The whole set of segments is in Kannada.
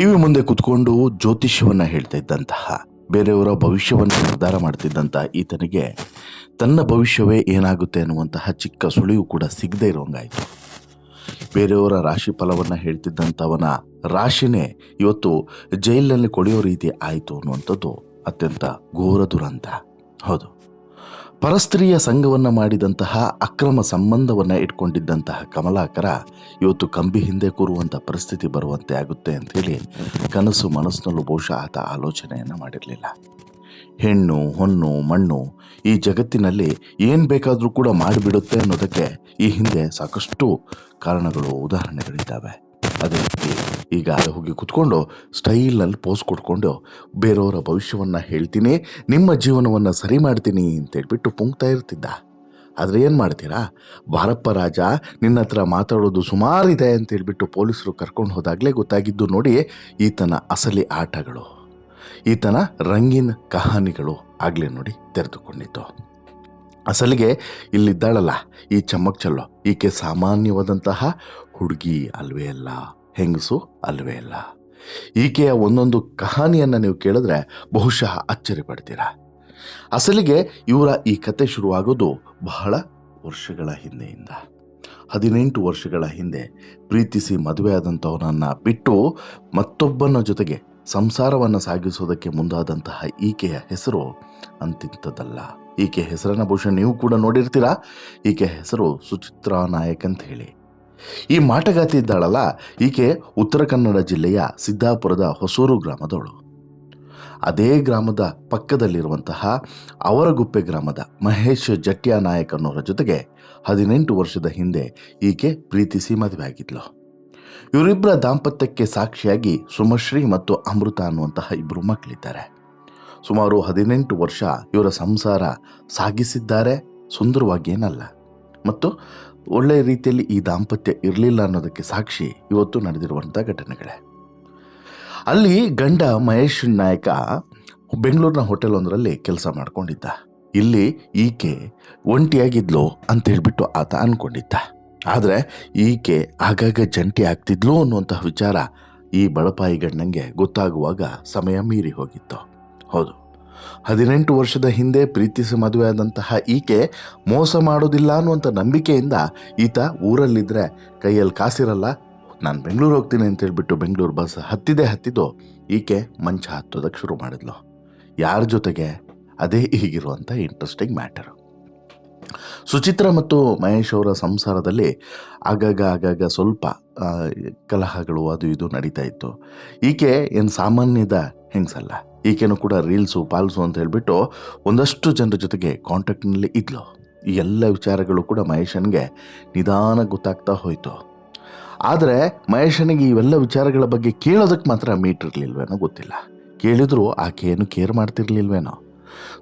ನಮಸ್ಕಾರ ಟಿ ವಿ ಮುಂದೆ ಕುತ್ಕೊಂಡು ಜ್ಯೋತಿಷ್ಯವನ್ನು ಹೇಳ್ತಾ ಇದ್ದಂತಹ, ಬೇರೆಯವರ ಭವಿಷ್ಯವನ್ನು ನಿರ್ಧಾರ ಮಾಡ್ತಿದ್ದಂತಹ ಈತನಿಗೆ ತನ್ನ ಭವಿಷ್ಯವೇ ಏನಾಗುತ್ತೆ ಅನ್ನುವಂತಹ ಚಿಕ್ಕ ಸುಳಿವು ಕೂಡ ಸಿಗದೇ ಇರೋಂಗಾಯಿತು. ಬೇರೆಯವರ ರಾಶಿ ಫಲವನ್ನು ಹೇಳ್ತಿದ್ದಂಥವನ ರಾಶಿನೇ ಇವತ್ತು ಜೈಲಿನಲ್ಲಿ ಕೊಳೆಯೋ ರೀತಿ ಆಯಿತು ಅನ್ನುವಂಥದ್ದು ಅತ್ಯಂತ ಘೋರ ದುರಂತ. ಹೌದು. ಪರಸ್ತ್ರೀಯ ಸಂಘವನ್ನು ಮಾಡಿದಂತಹ ಅಕ್ರಮ ಸಂಬಂಧವನ್ನು ಇಟ್ಕೊಂಡಿದ್ದಂತಹ ಕಮಲಾಕರ ಇವತ್ತು ಕಂಬಿ ಹಿಂದೆ ಕೂರುವಂಥ ಪರಿಸ್ಥಿತಿ ಬರುವಂತೆ ಆಗುತ್ತೆ ಅಂಥೇಳಿ ಕನಸು ಮನಸ್ಸಿನಲ್ಲೂ ಬಹುಶಃ ಆತ ಆಲೋಚನೆಯನ್ನು ಮಾಡಿರಲಿಲ್ಲ. ಹೆಣ್ಣು, ಹೊನ್ನು, ಮಣ್ಣು ಈ ಜಗತ್ತಿನಲ್ಲಿ ಏನು ಬೇಕಾದರೂ ಕೂಡ ಮಾಡಿಬಿಡುತ್ತೆ ಅನ್ನೋದಕ್ಕೆ ಈ ಹಿಂದೆ ಸಾಕಷ್ಟು ಕಾರಣಗಳು, ಉದಾಹರಣೆಗಳಿದ್ದಾವೆ. ಅದೇ ರೀತಿ ಈಗ ಹೋಗಿ ಕುತ್ಕೊಂಡು ಸ್ಟೈಲಲ್ಲಿ ಪೋಸ್ ಕೊಟ್ಕೊಂಡು ಬೇರೆಯವರ ಭವಿಷ್ಯವನ್ನು ಹೇಳ್ತೀನಿ, ನಿಮ್ಮ ಜೀವನವನ್ನು ಸರಿ ಮಾಡ್ತೀನಿ ಅಂತೇಳ್ಬಿಟ್ಟು ಪುಂಕ್ತಾ ಇರ್ತಿದ್ದ. ಆದರೆ ಏನು ಮಾಡ್ತೀರಾ? ಭಾರಪ್ಪ ರಾಜ, ನಿನ್ನ ಹತ್ರ ಮಾತಾಡೋದು ಸುಮಾರಿದೆ ಅಂತೇಳ್ಬಿಟ್ಟು ಪೊಲೀಸರು ಕರ್ಕೊಂಡು ಹೋದಾಗಲೇ ಗೊತ್ತಾಗಿದ್ದು ನೋಡಿ ಈತನ ಅಸಲಿ ಆಟಗಳು. ಈತನ ರಂಗಿನ ಕಹಾನಿಗಳು ಆಗಲೇ ನೋಡಿ ತೆರೆದುಕೊಂಡಿತ್ತು ಅಸಲಿಗೆ ಇಲ್ಲಿದ್ದಾಳಲ್ಲ, ಈ ಚಮ್ಮಕ್ ಚಲ್ಲೋ ಈಕೆ ಸಾಮಾನ್ಯವಾದಂತಹ ಹುಡುಗಿ ಅಲ್ವೇ ಅಲ್ಲ, ಹೆಂಗಸು ಅಲ್ವೇ ಅಲ್ಲ. ಈಕೆಯ ಒಂದೊಂದು ಕಹಾನಿಯನ್ನು ನೀವು ಕೇಳಿದ್ರೆ ಬಹುಶಃ ಅಚ್ಚರಿ ಪಡ್ತೀರಾ. ಅಸಲಿಗೆ ಇವರ ಈ ಕತೆ ಶುರುವಾಗೋದು ಬಹಳ ವರ್ಷಗಳ ಹಿಂದೆಯಿಂದ. ಹದಿನೆಂಟು ವರ್ಷಗಳ ಹಿಂದೆ ಪ್ರೀತಿಸಿ ಮದುವೆಯಾದಂಥವನನ್ನು ಬಿಟ್ಟು ಮತ್ತೊಬ್ಬನ ಜೊತೆಗೆ ಸಂಸಾರವನ್ನು ಸಾಗಿಸೋದಕ್ಕೆ ಮುಂದಾದಂತಹ ಈಕೆಯ ಹೆಸರು ಅಂತಿಂಥದ್ದಲ್ಲ. ಈಕೆ ಹೆಸರನ್ನ ಬಹುಶಃ ನೀವು ಕೂಡ ನೋಡಿರ್ತೀರಾ? ಈಕೆ ಹೆಸರು ಸುಚಿತ್ರಾ ನಾಯಕ್ ಅಂತ ಹೇಳಿ. ಈ ಮಾಟಗಾತಿ ಇದ್ದಾಳಲ್ಲ, ಈಕೆ ಉತ್ತರ ಕನ್ನಡ ಜಿಲ್ಲೆಯ ಸಿದ್ದಾಪುರದ ಹೊಸೂರು ಗ್ರಾಮದವಳು. ಅದೇ ಗ್ರಾಮದ ಪಕ್ಕದಲ್ಲಿರುವಂತಹ ಅವರಗುಪ್ಪೆ ಗ್ರಾಮದ ಮಹೇಶ್ ಜಟ್ಯಾ ನಾಯಕ್ ಅನ್ನೋರ ಜೊತೆಗೆ ಹದಿನೆಂಟು ವರ್ಷದ ಹಿಂದೆ ಈಕೆ ಪ್ರೀತಿಸಿ ಮದುವೆ ಆಗಿದ್ಲು. ಇವರಿಬ್ಬರ ದಾಂಪತ್ಯಕ್ಕೆ ಸಾಕ್ಷಿಯಾಗಿ ಸುಮಶ್ರೀ ಮತ್ತು ಅಮೃತ ಅನ್ನುವಂತಹ ಇಬ್ಬರು ಮಕ್ಕಳಿದ್ದಾರೆ. ಸುಮಾರು ಹದಿನೆಂಟು ವರ್ಷ ಇವರ ಸಂಸಾರ ಸಾಗಿಸಿದ್ದಾರೆ ಸುಂದರವಾಗಿ ಏನಲ್ಲ ಮತ್ತು ಒಳ್ಳೆಯ ರೀತಿಯಲ್ಲಿ ಈ ದಾಂಪತ್ಯ ಇರಲಿಲ್ಲ ಅನ್ನೋದಕ್ಕೆ ಸಾಕ್ಷಿ ಇವತ್ತು ನಡೆದಿರುವಂಥ ಘಟನೆಗಳೇ. ಅಲ್ಲಿ ಗಂಡ ಮಹೇಶ್ ನಾಯಕ ಬೆಂಗಳೂರಿನ ಹೋಟೆಲ್ ಒಂದರಲ್ಲಿ ಕೆಲಸ ಮಾಡ್ಕೊಂಡಿದ್ದ. ಇಲ್ಲಿ ಈಕೆ ಒಂಟಿಯಾಗಿದ್ಲು ಅಂತ ಹೇಳ್ಬಿಟ್ಟು ಆತ ಅನ್ಕೊಂಡಿದ್ದ. ಆದರೆ ಈಕೆ ಆಗಾಗ ಜಂಟಿ ಆಗ್ತಿದ್ಲು ಅನ್ನುವಂತಹ ವಿಚಾರ ಈ ಬಳಪಾಯಿ ಗಂಡಂಗೆ ಗೊತ್ತಾಗುವಾಗ ಸಮಯ ಮೀರಿ ಹೋಗಿತ್ತು. ಹೌದು. ಹದಿನೆಂಟು ವರ್ಷದ ಹಿಂದೆ ಪ್ರೀತಿಸಿ ಮದುವೆಯಾದಂತಹ ಈಕೆ ಮೋಸ ಮಾಡೋದಿಲ್ಲ ಅನ್ನುವಂಥ ನಂಬಿಕೆಯಿಂದ ಈತ ಊರಲ್ಲಿದ್ದರೆ ಕೈಯಲ್ಲಿ ಕಾಸಿರಲ್ಲ, ನಾನು ಬೆಂಗಳೂರು ಹೋಗ್ತೀನಿ ಅಂತ ಹೇಳಿಬಿಟ್ಟು ಬೆಂಗಳೂರು ಬಸ್ ಹತ್ತಿದೆ ಹತ್ತಿದ್ದು ಈಕೆ ಮಂಚ ಹತ್ತೋದಕ್ಕೆ ಶುರು ಮಾಡಿದ್ಲು. ಯಾರ ಜೊತೆಗೆ? ಅದೇ ಈಗಿರುವಂಥ ಇಂಟ್ರೆಸ್ಟಿಂಗ್ ಮ್ಯಾಟರು ಸುಚಿತ್ರ ಮತ್ತು ಮಹೇಶ್ ಅವರ ಸಂಸಾರದಲ್ಲಿ ಆಗಾಗ ಆಗಾಗ ಸ್ವಲ್ಪ ಕಲಹಗಳು ಅದು ಇದು ನಡೀತಾ ಇತ್ತು. ಈಕೆ ಏನು ಸಾಮಾನ್ಯದ ಹೆಂಗಸಲ್ಲ. ಈಕೆನೂ ಕೂಡ ರೀಲ್ಸು, ಪಾಲ್ಸು ಅಂತ ಹೇಳಿಬಿಟ್ಟು ಒಂದಷ್ಟು ಜನರ ಜೊತೆಗೆ ಕಾಂಟ್ಯಾಕ್ಟ್ನಲ್ಲಿ ಇದ್ಲು. ಈ ಎಲ್ಲ ವಿಚಾರಗಳು ಕೂಡ ಮಹೇಶನ್ಗೆ ನಿಧಾನ ಗೊತ್ತಾಗ್ತಾ ಹೋಯಿತು. ಆದರೆ ಮಹೇಶನಿಗೆ ಇವೆಲ್ಲ ವಿಚಾರಗಳ ಬಗ್ಗೆ ಕೇಳೋದಕ್ಕೆ ಮಾತ್ರ ಮೀಟಿರ್ಲಿಲ್ವೇನೋ ಗೊತ್ತಿಲ್ಲ. ಕೇಳಿದ್ರು ಆಕೆಯನ್ನು ಕೇರ್ ಮಾಡ್ತಿರ್ಲಿಲ್ವೇನೋ.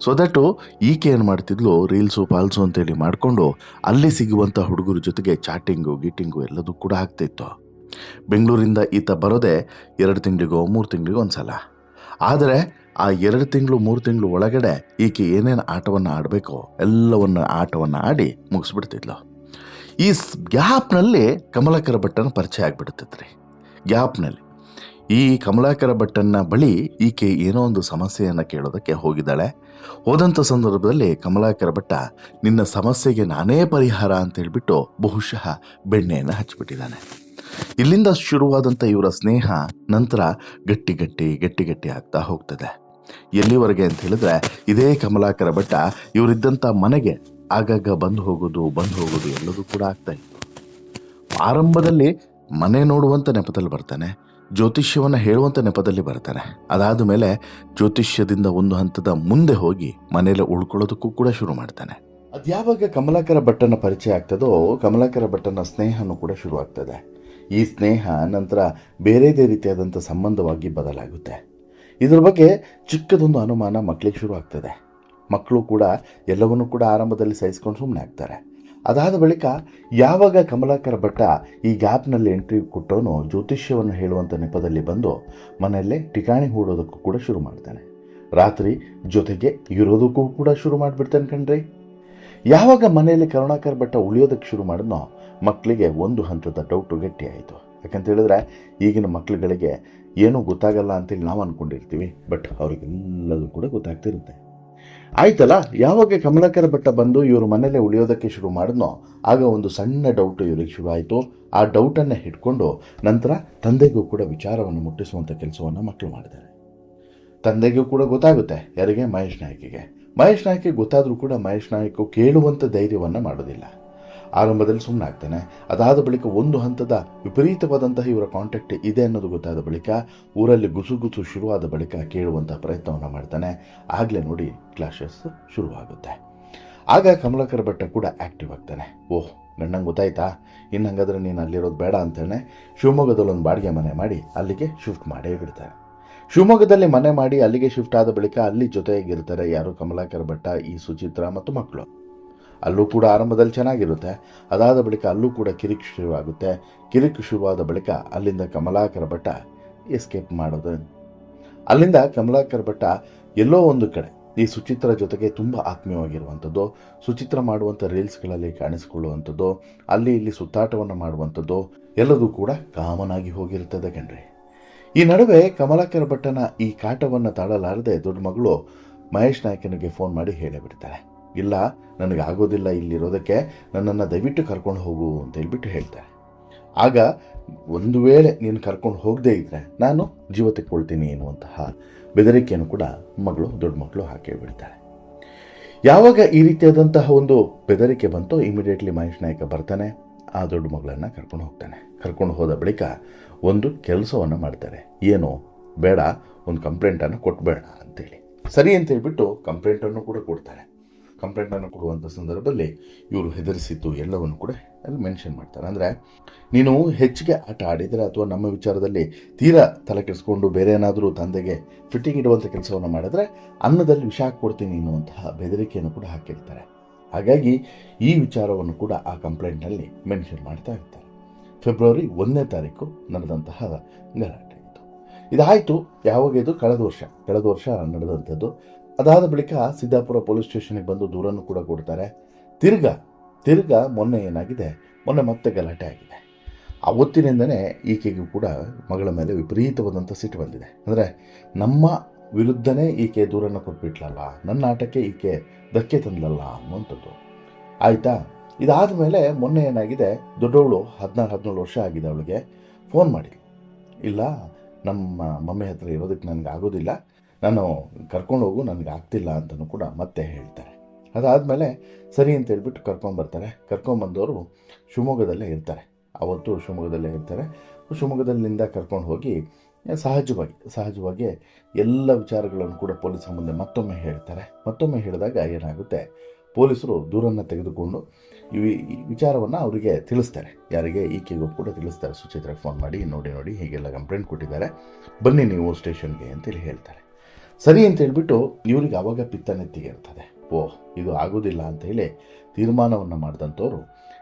ಸೊ ದಟ್ಟು ಈಕೆ ಏನು ಮಾಡ್ತಿದ್ಲು, ರೀಲ್ಸು, ಪಾಲ್ಸು ಅಂತೇಳಿ ಮಾಡಿಕೊಂಡು ಅಲ್ಲಿ ಸಿಗುವಂಥ ಹುಡುಗರ ಜೊತೆಗೆ ಚಾಟಿಂಗು, ಗೀಟಿಂಗು ಎಲ್ಲದೂ ಕೂಡ ಆಗ್ತಿತ್ತು. ಬೆಂಗಳೂರಿಂದ ಈತ ಬರೋದೇ ಎರಡು ತಿಂಗಳಿಗೋ, ಮೂರು ತಿಂಗಳಿಗೋ ಒಂದ್ಸಲ. ಆದರೆ ಆ ಎರಡು ತಿಂಗಳು, ಮೂರು ತಿಂಗಳು ಒಳಗಡೆ ಈಕೆ ಏನೇನು ಆಟವನ್ನು ಆಡಬೇಕು ಎಲ್ಲವನ್ನು ಆಟವನ್ನು ಆಡಿ ಮುಗಿಸ್ಬಿಡ್ತಿದ್ಲು. ಈ ಗ್ಯಾಪ್ನಲ್ಲಿ ಕಮಲಾಕರ ಭಟ್ಟನ ಪರಿಚಯ ಆಗಿಬಿಡ್ತಿದ್ರಿ ಗ್ಯಾಪ್ನಲ್ಲಿ. ಈ ಕಮಲಾಕರ ಭಟ್ಟನ ಬಳಿ ಈಕೆ ಏನೋ ಒಂದು ಸಮಸ್ಯೆಯನ್ನು ಕೇಳೋದಕ್ಕೆ ಹೋಗಿದ್ದಾಳೆ. ಹೋದಂಥ ಸಂದರ್ಭದಲ್ಲಿ ಕಮಲಾಕರ ಭಟ್ಟ, ನಿನ್ನ ಸಮಸ್ಯೆಗೆ ನಾನೇ ಪರಿಹಾರ ಅಂತ ಹೇಳ್ಬಿಟ್ಟು ಬಹುಶಃ ಬೆಣ್ಣೆಯನ್ನು ಹಚ್ಚಿಬಿಟ್ಟಿದ್ದಾನೆ. ಇಲ್ಲಿಂದ ಶುರುವಾದಂಥ ಇವರ ಸ್ನೇಹ ನಂತರ ಗಟ್ಟಿ ಗಟ್ಟಿ ಗಟ್ಟಿ ಗಟ್ಟಿ ಆಗ್ತಾ ಹೋಗ್ತದೆ. ಎಲ್ಲಿವರೆಗೆ ಅಂತ ಹೇಳಿದ್ರೆ ಇದೇ ಕಮಲಾಕರ ಭಟ್ಟ ಇವರಿದ್ದಂಥ ಮನೆಗೆ ಆಗಾಗ ಬಂದು ಹೋಗೋದು ಬಂದು ಹೋಗೋದು ಎಲ್ಲದೂ ಕೂಡ ಆಗ್ತಾ ಇತ್ತು. ಆರಂಭದಲ್ಲಿ ಮನೆ ನೋಡುವಂಥ ನೆಪದಲ್ಲಿ ಬರ್ತಾನೆ, ಜ್ಯೋತಿಷ್ಯವನ್ನು ಹೇಳುವಂಥ ನೆಪದಲ್ಲಿ ಬರ್ತಾನೆ. ಅದಾದ ಮೇಲೆ ಜ್ಯೋತಿಷ್ಯದಿಂದ ಒಂದು ಹಂತದ ಮುಂದೆ ಹೋಗಿ ಮನೇಲಿ ಉಳ್ಕೊಳ್ಳೋದಕ್ಕೂ ಕೂಡ ಶುರು ಮಾಡ್ತಾನೆ. ಅದ್ಯಾವಾಗ ಕಮಲಾಕರ ಭಟ್ಟನ ಪರಿಚಯ ಆಗ್ತದೋ ಕಮಲಾಕರ ಭಟ್ಟನ ಸ್ನೇಹನೂ ಕೂಡ ಶುರು ಆಗ್ತದೆ. ಈ ಸ್ನೇಹ ನಂತರ ಬೇರೆದೇ ರೀತಿಯಾದಂಥ ಸಂಬಂಧವಾಗಿ ಬದಲಾಗುತ್ತೆ. ಇದರ ಬಗ್ಗೆ ಚಿಕ್ಕದೊಂದು ಅನುಮಾನ ಮಕ್ಕಳಿಗೆ ಶುರು ಆಗ್ತದೆ. ಮಕ್ಕಳು ಕೂಡ ಎಲ್ಲವನ್ನೂ ಕೂಡ ಆರಂಭದಲ್ಲಿ ಸಹಿಸ್ಕೊಂಡು ಸುಮ್ಮನೆ ಆಗ್ತಾರೆ. ಅದಾದ ಬಳಿಕ ಯಾವಾಗ ಕಮಲಾಕರ ಭಟ್ಟ ಈ ಗ್ಯಾಪ್ನಲ್ಲಿ ಎಂಟ್ರಿ ಕೊಟ್ಟವನು ಜ್ಯೋತಿಷ್ಯವನ್ನು ಹೇಳುವಂಥ ನೆಪದಲ್ಲಿ ಬಂದು ಮನೆಯಲ್ಲೇ ಠಿಕಾಣಿ ಹೂಡೋದಕ್ಕೂ ಕೂಡ ಶುರು ಮಾಡ್ತಾನೆ. ರಾತ್ರಿ ಜೊತೆಗೆ ಇರೋದಕ್ಕೂ ಕೂಡ ಶುರು ಮಾಡಿಬಿಡ್ತಾನೆ ಕಣ್ರಿ. ಯಾವಾಗ ಮನೆಯಲ್ಲಿ ಕರುಣಾಕರ್ ಭಟ್ಟ ಉಳಿಯೋದಕ್ಕೆ ಶುರು ಮಾಡಿದ್ನೋ ಮಕ್ಕಳಿಗೆ ಒಂದು ಹಂತದ ಡೌಟು ಗಟ್ಟಿಯಾಯಿತು ಯಾಕಂತ ಹೇಳಿದ್ರೆ, ಈಗಿನ ಮಕ್ಕಳುಗಳಿಗೆ ಏನೂ ಗೊತ್ತಾಗಲ್ಲ ಅಂತೇಳಿ ನಾವು ಅಂದ್ಕೊಂಡಿರ್ತೀವಿ ಬಟ್ ಅವ್ರಿಗೆಲ್ಲದೂ ಕೂಡ ಗೊತ್ತಾಗ್ತಿರುತ್ತೆ. ಆಯ್ತಲ್ಲ, ಯಾವಾಗ ಕಮಲಾಕರ ಭಟ್ಟ ಬಂದು ಇವರು ಮನೇಲೆ ಉಳಿಯೋದಕ್ಕೆ ಶುರು ಮಾಡಿದ್ನೋ, ಆಗ ಒಂದು ಸಣ್ಣ ಡೌಟ್ ಇವರಿಗೆ ಶುರು ಆಯಿತು. ಆ ಡೌಟನ್ನು ಹಿಡ್ಕೊಂಡು ನಂತರ ತಂದೆಗೂ ಕೂಡ ವಿಚಾರವನ್ನು ಮುಟ್ಟಿಸುವಂಥ ಕೆಲಸವನ್ನು ಮಕ್ಕಳು ಮಾಡಿದ್ದಾರೆ. ತಂದೆಗೂ ಕೂಡ ಗೊತ್ತಾಗುತ್ತೆ, ಯಾರಿಗೆ? ಮಹೇಶ್ ನಾಯಕಿಗೆ. ಮಹೇಶ್ ನಾಯಕಿಗೆ ಗೊತ್ತಾದರೂ ಕೂಡ ಮಹೇಶ್ ನಾಯ್ಕು ಕೇಳುವಂಥ ಧೈರ್ಯವನ್ನು ಮಾಡೋದಿಲ್ಲ. ಆರಂಭದಲ್ಲಿ ಸುಮ್ಮನಾಗ್ತಾನೆ ಅದಾದ ಬಳಿಕ ಒಂದು ಹಂತದ ವಿಪರೀತವಾದಂತಹ ಇವರ ಕಾಂಟ್ಯಾಕ್ಟ್ ಇದೆ ಅನ್ನೋದು ಗೊತ್ತಾದ ಬಳಿಕ ಊರಲ್ಲಿ ಗುಸುಗುಸು ಶುರುವಾದ ಬಳಿಕ ಕೇಳುವಂತಹ ಪ್ರಯತ್ನವನ್ನು ಮಾಡ್ತಾನೆ. ಆಗಲೇ ನೋಡಿ ಕ್ಲಾಶಸ್ ಶುರುವಾಗುತ್ತೆ. ಆಗ ಕಮಲಾಕರ ಭಟ್ಟ ಕೂಡ ಆ್ಯಕ್ಟಿವ್ ಆಗ್ತಾನೆ. ಓಹ್, ಗಂಡಂಗೆ ಗೊತ್ತಾಯ್ತಾ? ಇನ್ನು ಹಂಗಾದ್ರೆ ನೀನು ಅಲ್ಲಿರೋದು ಬೇಡ ಅಂತೇನೆ ಶಿವಮೊಗ್ಗದಲ್ಲೊಂದು ಬಾಡಿಗೆ ಮನೆ ಮಾಡಿ ಅಲ್ಲಿಗೆ ಶಿಫ್ಟ್ ಮಾಡೇ ಬಿಡ್ತಾರೆ ಶಿವಮೊಗ್ಗದಲ್ಲಿ ಮನೆ ಮಾಡಿ ಅಲ್ಲಿಗೆ ಶಿಫ್ಟ್ ಆದ ಬಳಿಕ ಅಲ್ಲಿ ಜೊತೆಯಾಗಿರ್ತಾರೆ ಯಾರು? ಕಮಲಾಕರ ಭಟ್ಟ, ಈ ಸುಚಿತ್ರ ಮತ್ತು ಮಕ್ಕಳು. ಅಲ್ಲೂ ಕೂಡ ಆರಂಭದಲ್ಲಿ ಚೆನ್ನಾಗಿರುತ್ತೆ. ಅದಾದ ಬಳಿಕ ಅಲ್ಲೂ ಕೂಡ ಕಿರಿಕ್ ಶುರುವಾಗುತ್ತೆ. ಕಿರಿಕ್ ಶುರುವಾದ ಬಳಿಕ ಅಲ್ಲಿಂದ ಕಮಲಾಕರ ಭಟ್ಟ ಎಸ್ಕೇಪ್ ಮಾಡೋದು. ಅಲ್ಲಿಂದ ಕಮಲಾಕರ ಭಟ್ಟ ಎಲ್ಲೋ ಒಂದು ಕಡೆ ಈ ಸುಚಿತ್ರ ಜೊತೆಗೆ ತುಂಬ ಆತ್ಮೀಯವಾಗಿರುವಂಥದ್ದು, ಸುಚಿತ್ರ ಮಾಡುವಂಥ ರೀಲ್ಸ್ಗಳಲ್ಲಿ ಕಾಣಿಸ್ಕೊಳ್ಳುವಂಥದ್ದು, ಅಲ್ಲಿ ಇಲ್ಲಿ ಸುತ್ತಾಟವನ್ನು ಮಾಡುವಂಥದ್ದು ಎಲ್ಲದೂ ಕೂಡ ಕಾಮನ್ ಆಗಿ ಹೋಗಿರ್ತದೆ ಕಣ್ರಿ. ಈ ನಡುವೆ ಕಮಲಾಕರ ಭಟ್ಟನ ಈ ಕಾಟವನ್ನು ತಾಳಲಾರದೆ ದೊಡ್ಡ ಮಗಳು ಮಹೇಶ್ ನಾಯ್ಕನಿಗೆ ಫೋನ್ ಮಾಡಿ ಹೇಳೇ ಬಿಡ್ತಾಳೆ ಇಲ್ಲ ನನಗಾಗೋದಿಲ್ಲ ಇಲ್ಲಿರೋದಕ್ಕೆ ನನ್ನನ್ನು ದಯವಿಟ್ಟು ಕರ್ಕೊಂಡು ಹೋಗು ಅಂತ ಹೇಳ್ಬಿಟ್ಟು ಹೇಳ್ತಾರೆ. ಆಗ ಒಂದು ವೇಳೆ ನೀನು ಕರ್ಕೊಂಡು ಹೋಗದೇ ಇದ್ದರೆ ನಾನು ಜೀವ ತೆಕ್ಕೊಳ್ತೀನಿ ಎನ್ನುವಂತಹ ಬೆದರಿಕೆಯನ್ನು ಕೂಡ ಮಗಳು, ದೊಡ್ಡ ಮಕ್ಕಳು ಹಾಕಿ ಬಿಡ್ತಾರೆ ಯಾವಾಗ ಈ ರೀತಿಯಾದಂತಹ ಒಂದು ಬೆದರಿಕೆ ಬಂತೋ ಇಮಿಡಿಯೇಟ್ಲಿ ಮಹೇಶ್ ನಾಯಕ ಬರ್ತಾನೆ, ಆ ದೊಡ್ಡ ಮಗಳನ್ನು ಕರ್ಕೊಂಡು ಹೋಗ್ತಾನೆ. ಕರ್ಕೊಂಡು ಹೋದ ಬಳಿಕ ಒಂದು ಕೆಲಸವನ್ನು ಮಾಡ್ತಾರೆ. ಏನು? ಬೇಡ, ಒಂದು ಕಂಪ್ಲೇಂಟನ್ನು ಕೊಟ್ಬೇಡ ಅಂತೇಳಿ. ಸರಿ ಅಂತ ಹೇಳ್ಬಿಟ್ಟು ಕಂಪ್ಲೇಂಟನ್ನು ಕೂಡ ಕೊಡ್ತಾರೆ. ಕಂಪ್ಲೇಂಟನ್ನು ಕೊಡುವಂಥ ಸಂದರ್ಭದಲ್ಲಿ ಇವರು ಹೆದರಿಸಿದ್ದು ಎಲ್ಲವನ್ನು ಕೂಡ ಅಲ್ಲಿ ಮೆನ್ಷನ್ ಮಾಡ್ತಾರೆ. ಅಂದರೆ ನೀನು ಹೆಚ್ಚಿಗೆ ಆಟ ಆಡಿದರೆ ಅಥವಾ ನಮ್ಮ ವಿಚಾರದಲ್ಲಿ ತೀರಾ ತಲೆ ಕೆಡಿಸ್ಕೊಂಡು ಬೇರೆ ಏನಾದರೂ ತಂದೆಗೆ ಫಿಟ್ಟಿಂಗ್ ಇಡುವಂಥ ಕೆಲಸವನ್ನು ಮಾಡಿದ್ರೆ ಅನ್ನದಲ್ಲಿ ವಿಷ ಹಾಕ್ಕೊಡ್ತೀನಿ ಅನ್ನುವಂತಹ ಬೆದರಿಕೆಯನ್ನು ಕೂಡ ಹಾಕಿರ್ತಾರೆ. ಹಾಗಾಗಿ ಈ ವಿಚಾರವನ್ನು ಕೂಡ ಆ ಕಂಪ್ಲೇಂಟ್ನಲ್ಲಿ ಮೆನ್ಷನ್ ಮಾಡ್ತಾ ಇರ್ತಾರೆ. ಫೆಬ್ರವರಿ ಒಂದನೇ ತಾರೀಕು ನಡೆದಂತಹ ಗಲಾಟೆ ಇದು. ಇದಾಯಿತು. ಯಾವಾಗ ಇದು? ಕಳೆದ ವರ್ಷ. ಕಳೆದ ವರ್ಷ ನಡೆದಂಥದ್ದು ಅದಾದ ಬಳಿಕ ಸಿದ್ದಾಪುರ ಪೊಲೀಸ್ ಸ್ಟೇಷನ್ಗೆ ಬಂದು ದೂರನ್ನು ಕೂಡ ಕೊಡ್ತಾರೆ. ತಿರ್ಗ ತಿರ್ಗ ಮೊನ್ನೆ ಏನಾಗಿದೆ? ಮೊನ್ನೆ ಮತ್ತೆ ಗಲಾಟೆ ಆಗಿದೆ. ಅವತ್ತಿನಿಂದನೇ ಈಕೆಗೂ ಕೂಡ ಮಗಳ ಮೇಲೆ ವಿಪರೀತವಾದಂಥ ಸಿಟ್ಟು ಬಂದಿದೆ. ಅಂದರೆ ನಮ್ಮ ವಿರುದ್ಧನೇ ಈಕೆ ದೂರನ್ನು ಕೊಟ್ಬಿಟ್ಲಲ್ಲ, ನನ್ನ ಆಟಕ್ಕೆ ಈಕೆ ಧಕ್ಕೆ ತಂದಲಲ್ಲ ಅನ್ನುವಂಥದ್ದು. ಆಯಿತಾ? ಇದಾದ ಮೇಲೆ ಮೊನ್ನೆ ಏನಾಗಿದೆ? ದೊಡ್ಡವಳು ಹದಿನಾರು, ಹದಿನೇಳು ವರ್ಷ ಆಗಿದೆ ಅವಳಿಗೆ. ಫೋನ್ ಮಾಡಿ ಇಲ್ಲ, ನಮ್ಮ ಮಮ್ಮಿ ಹತ್ರ ಇರೋದಕ್ಕೆ ನನಗೆ ಆಗೋದಿಲ್ಲ. ನಾನು ಕರ್ಕೊಂಡು ಹೋಗು, ನನಗೆ ಆಗ್ತಿಲ್ಲ ಅಂತಲೂ ಕೂಡ ಮತ್ತೆ ಹೇಳ್ತಾರೆ. ಅದಾದಮೇಲೆ ಸರಿ ಅಂತ ಹೇಳ್ಬಿಟ್ಟು ಕರ್ಕೊಂಬರ್ತಾರೆ ಕರ್ಕೊಂಬಂದವರು ಶಿವಮೊಗ್ಗದಲ್ಲೇ ಇರ್ತಾರೆ. ಅವತ್ತು ಶಿವಮೊಗ್ಗದಲ್ಲೇ ಇರ್ತಾರೆ. ಶಿವಮೊಗ್ಗದಲ್ಲಿಂದ ಕರ್ಕೊಂಡು ಹೋಗಿ ಸಹಜವಾಗಿ ಸಹಜವಾಗಿ ಎಲ್ಲ ವಿಚಾರಗಳನ್ನು ಕೂಡ ಪೊಲೀಸರ ಮುಂದೆ ಮತ್ತೊಮ್ಮೆ ಹೇಳ್ತಾರೆ. ಮತ್ತೊಮ್ಮೆ ಹೇಳಿದಾಗ ಏನಾಗುತ್ತೆ, ಪೊಲೀಸರು ದೂರನ್ನು ತೆಗೆದುಕೊಂಡು ಈ ಈ ವಿಚಾರವನ್ನು ಅವರಿಗೆ ತಿಳಿಸ್ತಾರೆ. ಯಾರಿಗೆ? ಈಕೆಗೂ ಕೂಡ ತಿಳಿಸ್ತಾರೆ. ಸುಚಿತ್ರಾಗೆ ಫೋನ್ ಮಾಡಿ, ನೋಡಿ ನೋಡಿ, ಹೀಗೆಲ್ಲ ಕಂಪ್ಲೇಂಟ್ ಕೊಟ್ಟಿದ್ದಾರೆ. ಬನ್ನಿ ನೀವು ಸ್ಟೇಷನ್ಗೆ ಅಂತೇಳಿ ಹೇಳ್ತಾರೆ. ಸರಿ ಅಂತ ಹೇಳ್ಬಿಟ್ಟು ಇವರಿಗೆ ಆವಾಗ ಪಿತ್ತ ನೆತ್ತಿಗೆ ಇರ್ತದೆ ಓಹ್ ಇದು ಆಗೋದಿಲ್ಲ ಅಂತ ಹೇಳಿ ತೀರ್ಮಾನವನ್ನು ಮಾಡಿದಂಥವ್ರು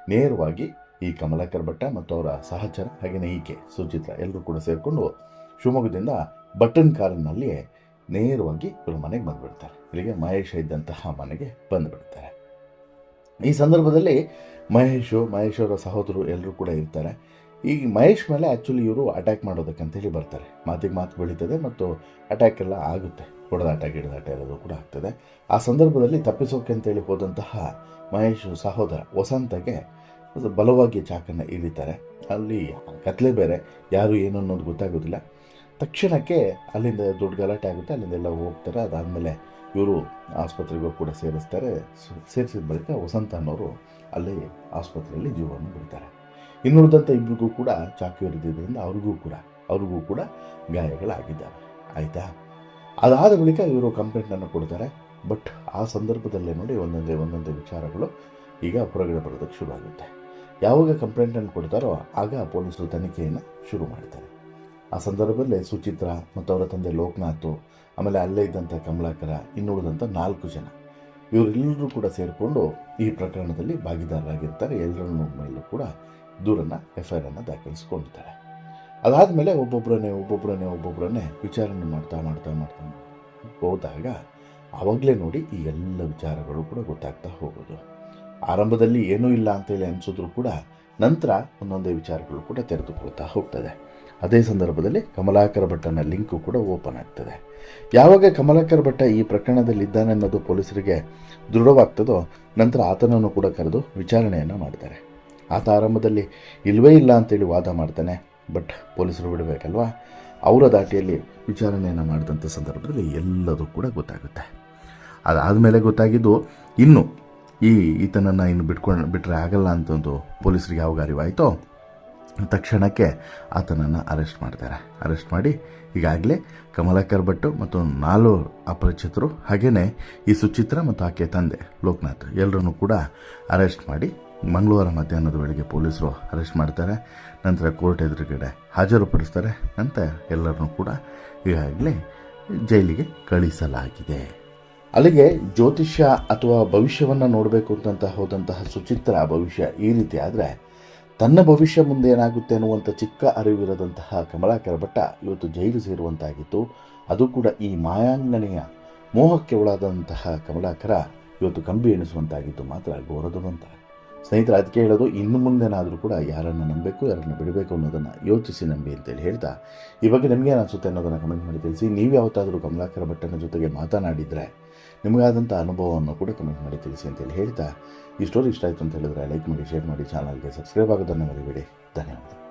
ನೇರವಾಗಿ ಈ ಕಮಲಾಕರ್ ಭಟ್ಟ ಮತ್ತು ಅವರ ಸಹಚರ ಹಾಗೆಯೇ ಈಕೆ ಸುಚಿತ್ರ ಎಲ್ಲರೂ ಕೂಡ ಸೇರಿಕೊಂಡು ಶಿವಮೊಗ್ಗದಿಂದ ಬಟನ್ ಕಾರಿನಲ್ಲಿ ನೇರವಾಗಿ ಇವರು ಮನೆಗೆ ಬಂದುಬಿಡ್ತಾರೆ. ಇಲ್ಲಿಗೆ ಮಹೇಶ ಇದ್ದಂತಹ ಮನೆಗೆ ಬಂದುಬಿಡ್ತಾರೆ. ಈ ಸಂದರ್ಭದಲ್ಲಿ ಮಹೇಶು, ಮಹೇಶ್ ಅವರ ಸಹೋದರು ಎಲ್ಲರೂ ಕೂಡ ಇರ್ತಾರೆ. ಈಗ ಮಹೇಶ್ ಮೇಲೆ ಆ್ಯಕ್ಚುಲಿ ಇವರು ಅಟ್ಯಾಕ್ ಮಾಡೋದಕ್ಕೆ ಅಂತೇಳಿ ಬರ್ತಾರೆ. ಮಾತಿಗೆ ಮಾತು ಬೆಳೀತದೆ ಮತ್ತು ಅಟ್ಯಾಕ್ ಎಲ್ಲ ಆಗುತ್ತೆ. ಹೊಡೆದಾಟ, ಗಿಡದಾಟ ಇರೋದು ಕೂಡ ಆಗ್ತದೆ. ಆ ಸಂದರ್ಭದಲ್ಲಿ ತಪ್ಪಿಸೋಕೆ ಅಂತೇಳಿ ಹೋದಂತಹ ಮಹೇಶ್ ಸಹೋದರ ವಸಂತಗೆ ಬಲವಾಗಿ ಚಾಕನ್ನು ಇಳಿತಾರೆ ಅಲ್ಲಿ ಕತ್ಲೆ ಬೇರೆ, ಯಾರು ಏನು ಅನ್ನೋದು ಗೊತ್ತಾಗೋದಿಲ್ಲ. ತಕ್ಷಣಕ್ಕೆ ಅಲ್ಲಿಂದ ದೊಡ್ಡ ಗಲಾಟೆ ಆಗುತ್ತೆ ಅಲ್ಲಿಂದೆಲ್ಲ ಹೋಗ್ತಾರೆ. ಅದಾದಮೇಲೆ ಇವರು ಆಸ್ಪತ್ರೆಗೂ ಕೂಡ ಸೇರಿಸ್ತಾರೆ. ಸೇರಿಸಿದ ಬಳಿಕ ವಸಂತ ಅನ್ನೋರು ಅಲ್ಲಿ ಆಸ್ಪತ್ರೆಯಲ್ಲಿ ಜೀವವನ್ನು ಬಿಡ್ತಾರೆ. ಇನ್ನುಳಿದಂಥ ಇಬ್ಬರಿಗೂ ಕೂಡ ಚಾಕು ಇರಿದ್ರಿಂದ ಅವ್ರಿಗೂ ಕೂಡ ಅವ್ರಿಗೂ ಕೂಡ ಗಾಯಗಳಾಗಿದ್ದಾವೆ. ಆಯಿತಾ? ಅದಾದ ಬಳಿಕ ಇವರು ಕಂಪ್ಲೇಂಟನ್ನು ಕೊಡ್ತಾರೆ. ಬಟ್ ಆ ಸಂದರ್ಭದಲ್ಲೇ ನೋಡಿ ಒಂದೊಂದೇ ಒಂದೊಂದೇ ವಿಚಾರಗಳು ಈಗ ಹೊರಗಡೆ ಬರೋದಕ್ಕೆ ಶುರುವಾಗುತ್ತೆ. ಯಾವಾಗ ಕಂಪ್ಲೇಂಟನ್ನು ಕೊಡ್ತಾರೋ ಆಗ ಪೊಲೀಸರು ತನಿಖೆಯನ್ನು ಶುರು ಮಾಡ್ತಾರೆ. ಆ ಸಂದರ್ಭದಲ್ಲೇ ಸುಚಿತ್ರ ಮತ್ತು ಅವರ ತಂದೆ ಲೋಕನಾಥ್, ಆಮೇಲೆ ಅಲ್ಲೇ ಇದ್ದಂಥ ಕಮಲಾಕರ, ಇನ್ನುಳಿದಂಥ ನಾಲ್ಕು ಜನ, ಇವರೆಲ್ಲರೂ ಕೂಡ ಸೇರಿಕೊಂಡು ಈ ಪ್ರಕರಣದಲ್ಲಿ ಭಾಗಿದಾರರಾಗಿರ್ತಾರೆ. ಎಲ್ಲರನ್ನೂ ಮೇಲೂ ಕೂಡ ದೂರನ್ನು ಎಫ್ ಐ ಆರನ್ನು ದಾಖಲಿಸ್ಕೊಂಡಿರ್ತಾರೆ ಅದಾದಮೇಲೆ ಒಬ್ಬೊಬ್ಬರನ್ನೇ ಒಬ್ಬೊಬ್ಬರನ್ನೇ ಒಬ್ಬೊಬ್ಬರನ್ನೇ ವಿಚಾರಣೆ ಮಾಡ್ತಾ ಮಾಡ್ತಾ ಮಾಡ್ತಾ ಹೋದಾಗ ಆವಾಗಲೇ ನೋಡಿ ಈ ಎಲ್ಲ ವಿಚಾರಗಳು ಕೂಡ ಗೊತ್ತಾಗ್ತಾ ಹೋಗೋದು. ಆರಂಭದಲ್ಲಿ ಏನೂ ಇಲ್ಲ ಅಂತೇಳಿ ಅನಿಸಿದ್ರು ಕೂಡ ನಂತರ ಒಂದೊಂದೇ ವಿಚಾರಗಳು ಕೂಡ ತೆರೆದುಕೊಳ್ತಾ ಹೋಗ್ತದೆ. ಅದೇ ಸಂದರ್ಭದಲ್ಲಿ ಕಮಲಾಕರ ಭಟ್ಟನ ಲಿಂಕು ಕೂಡ ಓಪನ್ ಆಗ್ತದೆ. ಯಾವಾಗ ಕಮಲಾಕರ ಭಟ್ಟ ಈ ಪ್ರಕರಣದಲ್ಲಿ ಇದ್ದಾನೆ ಅನ್ನೋದು ಪೊಲೀಸರಿಗೆ ದೃಢವಾಗ್ತದೋ ನಂತರ ಆತನನ್ನು ಕೂಡ ಕರೆದು ವಿಚಾರಣೆಯನ್ನು ಮಾಡ್ತಾರೆ. ಆತ ಆರಂಭದಲ್ಲಿ ಇಲ್ವೇ ಇಲ್ಲ ಅಂತೇಳಿ ವಾದ ಮಾಡ್ತಾನೆ. ಬಟ್ ಪೊಲೀಸರು ಬಿಡಬೇಕಲ್ವಾ? ಅವರ ದಾಟಿಯಲ್ಲಿ ವಿಚಾರಣೆಯನ್ನು ಮಾಡಿದಂಥ ಸಂದರ್ಭದಲ್ಲಿ ಎಲ್ಲದೂ ಕೂಡ ಗೊತ್ತಾಗುತ್ತೆ. ಅದಾದಮೇಲೆ ಗೊತ್ತಾಗಿದ್ದು ಇನ್ನು ಈ ಈತನನ್ನು ಇನ್ನು ಬಿಟ್ಕೊಂಡು ಬಿಟ್ಟರೆ ಆಗಲ್ಲ ಅಂತಂದು ಪೊಲೀಸರಿಗೆ ಯಾವಾಗ ಅರಿವಾಯಿತೋ ತಕ್ಷಣಕ್ಕೆ ಆತನನ್ನು ಅರೆಸ್ಟ್ ಮಾಡ್ತಾರೆ. ಅರೆಸ್ಟ್ ಮಾಡಿ ಈಗಾಗಲೇ ಕಮಲಾಕರ್ ಭಟ್ಟು ಮತ್ತು ನಾಲ್ಕು ಅಪರಿಚಿತರು ಹಾಗೆಯೇ ಈ ಸುಚಿತ್ರ ಮತ್ತು ಆಕೆ ತಂದೆ ಲೋಕನಾಥ್ ಎಲ್ಲರನ್ನೂ ಕೂಡ ಅರೆಸ್ಟ್ ಮಾಡಿ ಮಂಗಳವಾರ ಮಧ್ಯಾಹ್ನದ ವೇಳೆಗೆ ಪೊಲೀಸರು ಅರೆಸ್ಟ್ ಮಾಡ್ತಾರೆ. ನಂತರ ಕೋರ್ಟ್ ಎದುರುಗಡೆ ಹಾಜರುಪಡಿಸ್ತಾರೆ. ನಂತರ ಎಲ್ಲರನ್ನೂ ಕೂಡ ಈಗಾಗಲೇ ಜೈಲಿಗೆ ಕಳಿಸಲಾಗಿದೆ. ಅಲ್ಲಿಗೆ ಜ್ಯೋತಿಷ್ಯ ಅಥವಾ ಭವಿಷ್ಯವನ್ನು ನೋಡಬೇಕು ಅಂತಂತ ಹೋದಂತಹ ಸುಚಿತ್ರ ಭವಿಷ್ಯ ಈ ರೀತಿ ಆದರೆ ತನ್ನ ಭವಿಷ್ಯ ಮುಂದೆ ಏನಾಗುತ್ತೆ ಅನ್ನುವಂಥ ಚಿಕ್ಕ ಅರಿವಿರದಂತಹ ಕಮಲಾಕರ ಭಟ್ಟ ಇವತ್ತು ಜೈಲು ಸೇರುವಂತಾಗಿತ್ತು. ಅದು ಕೂಡ ಈ ಮಾಯಾಂಗನೆಯ ಮೋಹಕ್ಕೆ ಒಳಾದಂತಹ ಕಮಲಾಕರ ಇವತ್ತು ಕಂಬಿ ಎಣಿಸುವಂತಾಗಿತ್ತು ಮಾತ್ರ ಘೋರದುರಂತ ಸ್ನೇಹಿತರೆ, ಅದಕ್ಕೆ ಹೇಳೋದು ಇನ್ನು ಮುಂದೆನಾದರೂ ಕೂಡ ಯಾರನ್ನು ನಂಬಬೇಕು, ಯಾರನ್ನು ಬಿಡಬೇಕು ಅನ್ನೋದನ್ನು ಯೋಚಿಸಿ ನಂಬಿ ಅಂತೇಳಿ ಹೇಳ್ತಾ, ಈ ಬಗ್ಗೆ ನಿಮಗೆ ಅನಿಸುತ್ತೆ ಅನ್ನೋದನ್ನು ಕಮೆಂಟ್ ಮಾಡಿ ತಿಳಿಸಿ, ನೀವು ಯಾವತ್ತಾದರೂ ಕಮಲಾಕರ ಭಟ್ಟನ ಜೊತೆಗೆ ಮಾತನಾಡಿದರೆ ನಿಮಗಾದಂಥ ಅನುಭವವನ್ನು ಕೂಡ ಕಮೆಂಟ್ ಮಾಡಿ ತಿಳಿಸಿ ಅಂತೇಳಿ ಹೇಳ್ತಾ, ಈ ಸ್ಟೋರಿ ಇಷ್ಟ ಆಯಿತು ಅಂತ ಹೇಳಿದ್ರೆ ಲೈಕ್ ಮಾಡಿ ಶೇರ್ ಮಾಡಿ ಚಾನಲ್ಗೆ ಸಬ್ಸ್ಕ್ರೈಬ್ ಆಗೋದನ್ನು ಮರಿಬೇಡಿ ಧನ್ಯವಾದ